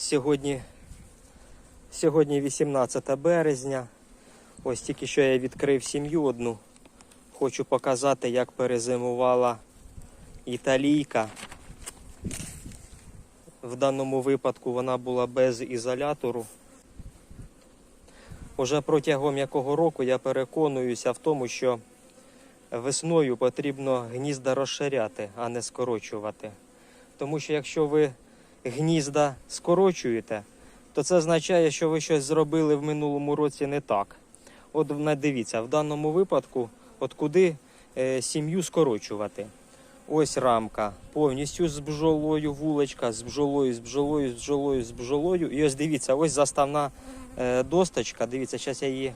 Сьогодні, сьогодні 18 березня. Ось тільки що я відкрив сім'ю одну. Хочу показати, як перезимувала італійка. В даному випадку вона була без ізолятору. Уже протягом якого року я переконуюся в тому, що весною потрібно гнізда розширяти, а не скорочувати. Тому що якщо ви гнізда скорочуєте, то це означає, що ви щось зробили в минулому році не так. От дивіться, в даному випадку, от куди е, сім'ю скорочувати. Ось рамка повністю з бджолою, вуличка з бджолою, з бджолою, з бджолою, з бджолою. І ось дивіться, ось заставна е, досточка. Дивіться, зараз я її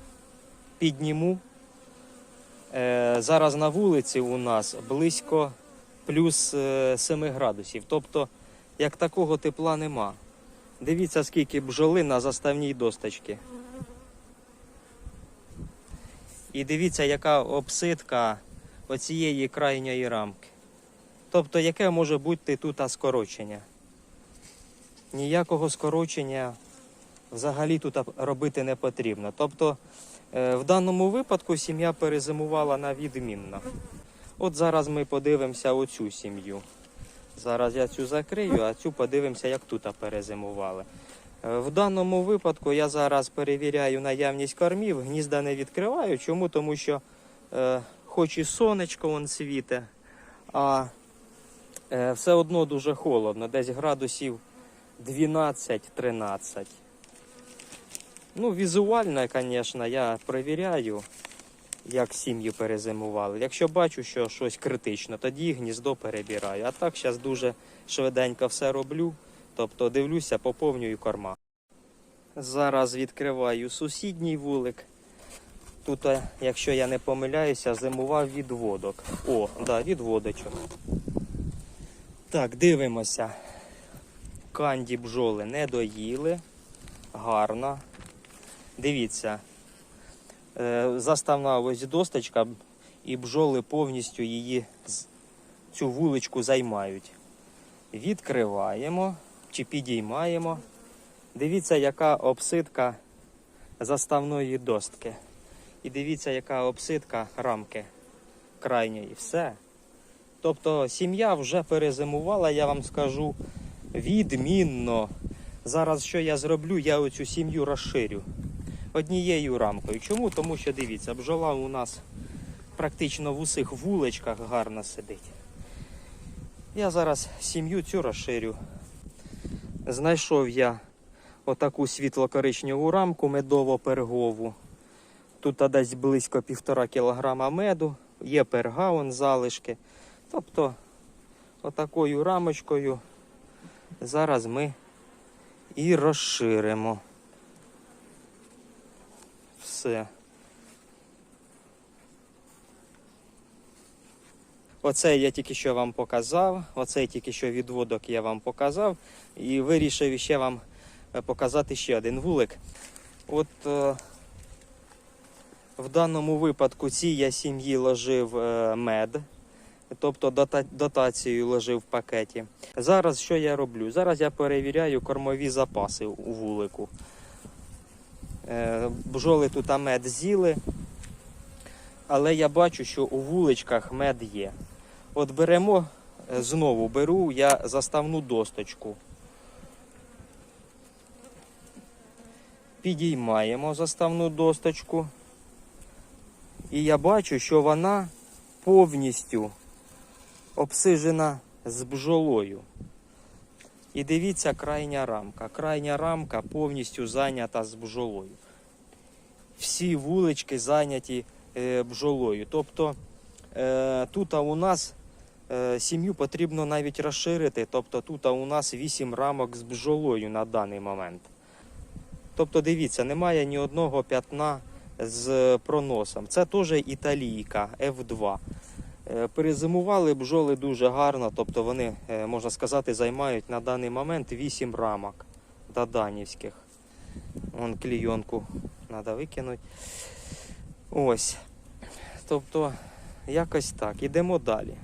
підніму. Е, зараз на вулиці у нас близько плюс е, 7 градусів. Тобто, як такого тепла нема. Дивіться, скільки бджоли на заставній досточці. І дивіться, яка обсидка оцієї крайньої рамки. Тобто, яке може бути тут скорочення? Ніякого скорочення взагалі тут робити не потрібно. Тобто, е, в даному випадку сім'я перезимувала на відмінно. От зараз ми подивимося оцю сім'ю. Зараз я цю закрию, а цю подивимося, як тут перезимували. Е, В даному випадку я зараз перевіряю наявність кормів, гнізда не відкриваю. Чому? Тому що е, хоч і сонечко вон світе, а е, все одно дуже холодно, десь градусів 12-13. Ну, візуально, звісно, я перевіряю, як сім'ї перезимували. Якщо бачу, що щось критично, тоді гніздо перебираю. А так зараз дуже швиденько все роблю. Тобто дивлюся, поповнюю корма. Зараз відкриваю сусідній вулик. Тут, е, якщо я не помиляюся, зимував відводок. О, да, відводочок. Так, дивимося. Канді бджоли не доїли. Гарно. Дивіться. Е, Заставна ось досточка, і бджоли повністю її цю вуличку займають. Відкриваємо чи підіймаємо. Дивіться, яка обсидка заставної достки. І дивіться, яка обсидка рамки крайньої. Все. Тобто сім'я вже перезимувала, я вам скажу, відмінно. Зараз що я зроблю, я оцю сім'ю розширю однією рамкою. Чому? Тому що дивіться, бджола у нас практично в усіх вуличках гарно сидить. Я зараз сім'ю цю розширю. Знайшов я отаку світло-коричневу рамку медово-пергову. Тут десь близько півтора кілограма меду, є пергаун залишки. Тобто, отакою рамочкою зараз ми і розширимо. Все. Оце я тільки що вам показав, оцей тільки що відводок я вам показав. І вирішив ще вам е, показати ще один вулик. От е, в даному випадку цій я сім'ї ложив е, мед, тобто дота- дотацію ложив в пакеті. Зараз що я роблю? Зараз я перевіряю кормові запаси у вулику. Е, Бджоли тут мед з'їли, але я бачу, що у вуличках мед є. От беремо, е, знову беру я заставну досточку. Підіймаємо заставну досточку. І я бачу, що вона повністю обсижена з бджолою. І дивіться крайня рамка. Крайня рамка повністю зайнята з бджолою. Всі вулички зайняті е, бджолою. Тобто е, тут у нас е, сім'ю потрібно навіть розширити. Тобто тут у нас 8 рамок з бджолою на даний момент. Тобто, дивіться, немає ні одного п'ятна з проносом. Це теж італійка F2. Е, Перезимували бджоли дуже гарно, тобто вони, е, можна сказати, займають на даний момент 8 рамок даданівських. Вон клійонку треба викинути. Ось. Тобто, якось так. Ідемо далі.